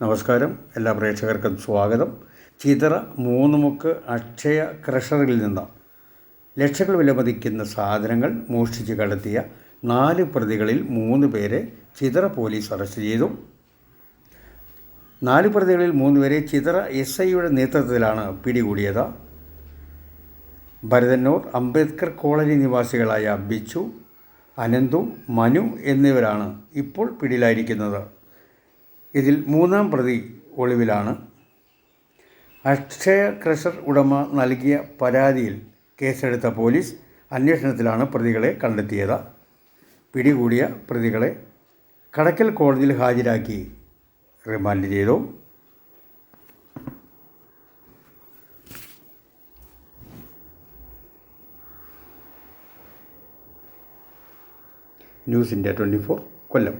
നമസ്കാരം. എല്ലാ പ്രേക്ഷകർക്കും സ്വാഗതം. ചിതറ മൂന്നുമുക്ക് അക്ഷയ ക്രഷറിൽ നിന്ന് ലക്ഷങ്ങൾ വിലമതിക്കുന്ന സാധനങ്ങൾ മോഷ്ടിച്ച് കടത്തിയ നാല് പ്രതികളിൽ മൂന്ന് പേരെ ചിതറ പോലീസ് അറസ്റ്റ് ചെയ്തു. നാല് പ്രതികളിൽ മൂന്ന് പേരെ ചിതറ എസ് ഐയുടെ നേതൃത്വത്തിലാണ് പിടികൂടിയത്. ഭരതന്നൂർ അംബേദ്കർ കോളനി നിവാസികളായ ബിച്ചു അനന്തു മനു എന്നിവരാണ് ഇപ്പോൾ പിടിയിലായിരിക്കുന്നത്. ഇതിൽ മൂന്നാം പ്രതി ഒളിവിലാണ്. അക്ഷയ ക്രഷർ ഉടമ നൽകിയ പരാതിയിൽ കേസെടുത്ത പോലീസ് അന്വേഷണത്തിലാണ് പ്രതികളെ കണ്ടെത്തിയത്. പിടികൂടിയ പ്രതികളെ കടക്കൽ കോടതിയിൽ ഹാജരാക്കി റിമാൻഡ് ചെയ്തു. News India twenty four Kollam.